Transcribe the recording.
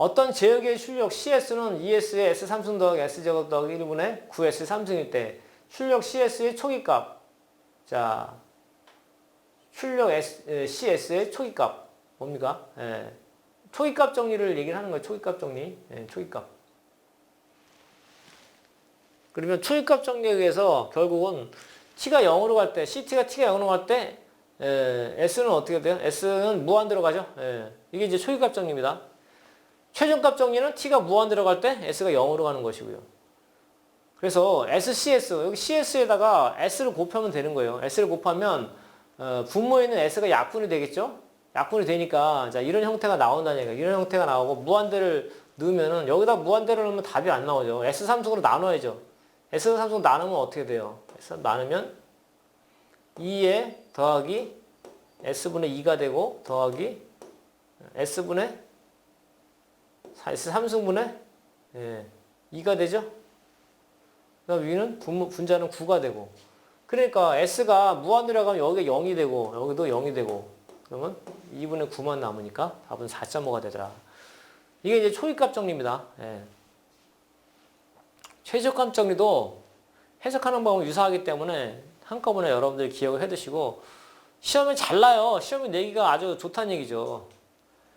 어떤 제역의 출력 CS는 ES의 S3승 더하기 S제곱 더하기 1분의 9S 3승일 때 출력 CS의 초기값 자 출력 S, 에, CS의 초기값 뭡니까? 예. 초기값 정리를 얘기를 하는 거예요. 초기값 정리. 예, 초기값. 그러면 초기값 정리에 의해서 결국은 t가 0으로 갈 때, ct가 t가 0으로 갈 때, 에, s는 어떻게 돼요? s는 무한 들어가죠? 예, 이게 이제 초기값 정리입니다. 최종값 정리는 t가 무한 들어갈 때 s가 0으로 가는 것이고요. 그래서 SCS, 여기 CS에다가 S를 곱하면 되는 거예요. S를 곱하면, 어, 분모에 있는 S가 약분이 되겠죠? 약분이 되니까, 자, 이런 형태가 나온다는 얘기예요. 이런 형태가 나오고, 무한대를 넣으면은, 여기다 무한대를 넣으면 답이 안 나오죠. S3승으로 나눠야죠. S3승 나누면 어떻게 돼요? S 나누면 2에 더하기 S분의 2가 되고, 더하기 S분의 S3승분의 예, 2가 되죠? 그 다음 위는 분모, 분자는 9가 되고 그러니까 S가 무한 들어가면 여기가 0이 되고 여기도 0이 되고 그러면 2분의 9만 남으니까 답은 4.5가 되더라. 이게 이제 초기값 정리입니다. 예. 최적값 정리도 해석하는 방법은 유사하기 때문에 한꺼번에 여러분들이 기억을 해두시고 시험에 잘 나요. 시험에 내기가 아주 좋다는 얘기죠.